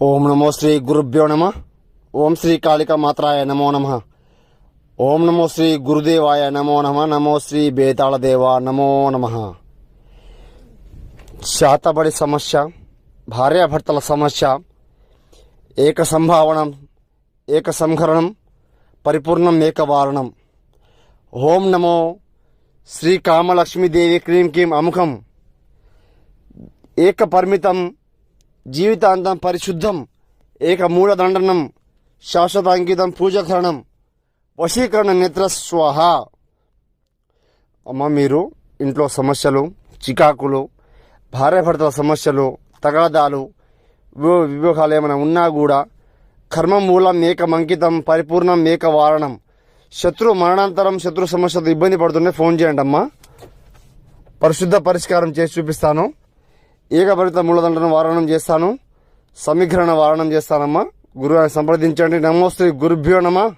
ఓం నమో శ్రీ గురుభ్యో నమ ఓం శ్రీ కాళిక మాత్రాయ నమో నమ ఓం నమో శ్రీ గురుదేవాయ నమో నమ నమో శ్రీ బేతాళదేవ నమో నమ శాతబడి సమస్య భార్యాభర్తల సమస్య ఏక సంభావనం ఏక సంహరణం పరిపూర్ణం ఏకవారణం ఓం నమో శ్రీ కామలక్ష్మీదేవి క్రీం క్రీం అముఖం ఏక పరిమితం జీవితాంతం పరిశుద్ధం ఏక మూలదండనం శాశ్వత అంకితం పూజకరణం వశీకరణ నేత్ర స్వాహ అమ్మ మీరు ఇంట్లో సమస్యలు చికాకులు భార్యాభర్తల సమస్యలు తగాదాలు వివాహాలు ఏమైనా ఉన్నా కూడా కర్మ మూలం ఏకమంకితం పరిపూర్ణం ఏక వారణం. శత్రు మరణాంతరం శత్రు సమస్యతో ఇబ్బంది పడుతుంటే ఫోన్ చేయండి అమ్మా. పరిశుద్ధ పరిష్కారం చేసి చూపిస్తాను. ఏకభరిత మూలదండను వారణం చేస్తాను. సమీకరణ వారణం చేస్తానమ్మా. గురువు సంప్రదించండి. నమోశ్రీ గురుభ్యో నమ.